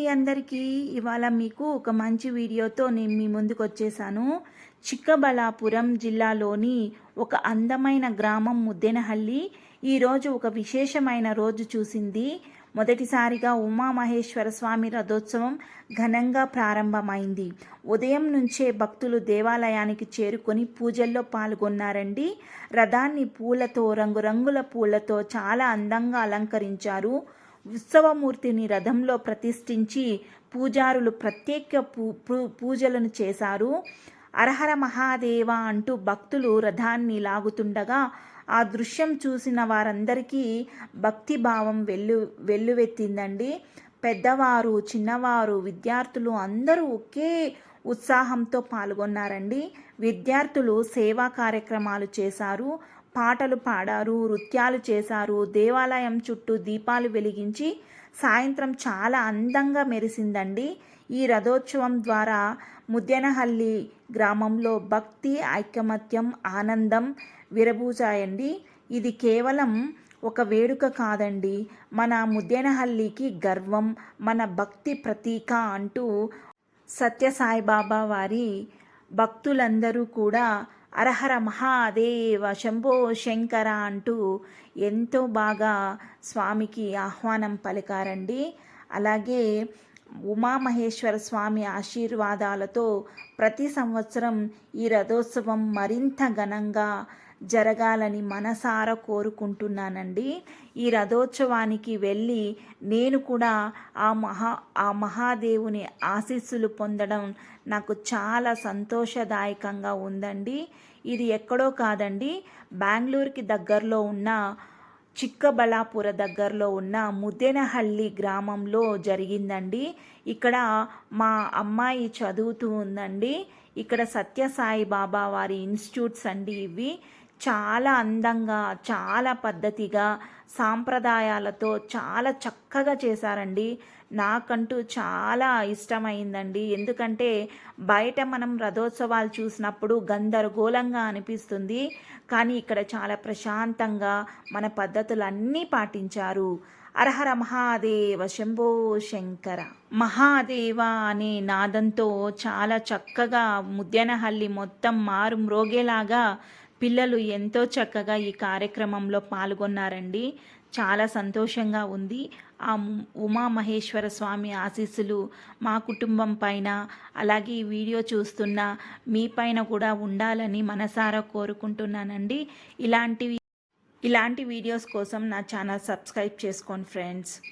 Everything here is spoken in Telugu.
అండి అందరికీ. ఇవాళ మీకు ఒక మంచి వీడియోతో నేను మీ ముందుకు వచ్చేసాను చిక్కబలాపురం జిల్లాలోని ఒక అందమైన గ్రామం ముద్దెనహల్లి. ఈరోజు ఒక విశేషమైన రోజు చూసింది. మొదటిసారిగా ఉమామహేశ్వర స్వామి రథోత్సవం ఘనంగా ప్రారంభమైంది. ఉదయం నుంచే భక్తులు దేవాలయానికి చేరుకొని పూజల్లో పాల్గొన్నారండి. రథాన్ని పూలతో రంగురంగుల పూలతో చాలా అందంగా అలంకరించారు. ఉత్సవమూర్తిని రథంలో ప్రతిష్ఠించి పూజారులు ప్రత్యేక పూ పూ- పూజలను చేశారు. అరహర మహాదేవ అంటూ భక్తులు రథాన్ని లాగుతుండగా ఆ దృశ్యం చూసిన వారందరికీ భక్తి భావం వెల్లు వెల్లువెత్తిందండి. పెద్దవారు చిన్నవారు విద్యార్థులు అందరూ ఒకే ఉత్సాహంతో పాల్గొన్నారండి. విద్యార్థులు సేవా కార్యక్రమాలు చేశారు. పాటలు పాడారు నృత్యాలు చేశారు. దేవాలయం చుట్టూ దీపాలు వెలిగించి సాయంత్రం చాలా అందంగా మెరిసిందండి. ఈ రథోత్సవం ద్వారా ముద్యనహల్లి గ్రామంలో భక్తి ఐకమత్యం ఆనందం విరబూచాయండి ఇది కేవలం ఒక వేడుక కాదండి. మన ముద్యనహల్లికి గర్వం మన భక్తి ప్రతీక అంటూ సత్యసాయిబాబా వారి భక్తులందరూ కూడా అరహర మహాదేవ శంభో శంకర అంటూ ఎంతో బాగా స్వామికి ఆహ్వానం పలికారండి. అలాగే ఉమామహేశ్వర స్వామి ఆశీర్వాదాలతో ప్రతి సంవత్సరం ఈ రథోత్సవం మరింత ఘనంగా జరగాలని మనసారా కోరుకుంటున్నానండి. ఈ రథోత్సవానికి వెళ్ళి నేను కూడా ఆ మహా ఆ మహాదేవుని ఆశీస్సులు పొందడం నాకు చాలా సంతోషదాయకంగా ఉందండి. ఇది ఎక్కడో కాదండి బెంగళూరుకి దగ్గరలో ఉన్న చిక్కబళాపుర దగ్గరలో ఉన్న ముద్దెనహల్లి గ్రామంలో జరిగిందండి. ఇక్కడ మా అమ్మాయి చదువుతూ ఉందండి. ఇక్కడ సత్యసాయి బాబా వారి ఇన్స్టిట్యూట్స్ అండి ఇవి. చాలా అందంగా చాలా పద్ధతిగా సాంప్రదాయాలతో చాలా చక్కగా చేశారండి. నాకంటూ చాలా ఇష్టమైందండి. ఎందుకంటే బయట మనం రథోత్సవాలు చూసినప్పుడు గందరగోళంగా అనిపిస్తుంది. కానీ ఇక్కడ చాలా ప్రశాంతంగా మన పద్ధతులన్నీ పాటించారు. అరహర మహాదేవ శంభో శంకర. మహాదేవ అనే నాదంతో చాలా చక్కగా ముద్యనహల్లి మొత్తం మారు మ్రోగేలాగా పిల్లలు ఎంతో చక్కగా ఈ కార్యక్రమంలో పాల్గొన్నారండి. చాలా సంతోషంగా ఉంది. ఆ ఉమామహేశ్వర స్వామి ఆశీస్సులు మా కుటుంబం పైన అలాగే ఈ వీడియో చూస్తున్న మీ పైన కూడా ఉండాలని మనసారా కోరుకుంటున్నానండి. ఇలాంటివి ఇలాంటి వీడియోస్ కోసం నా ఛానల్ సబ్స్క్రైబ్ చేసుకోండి ఫ్రెండ్స్.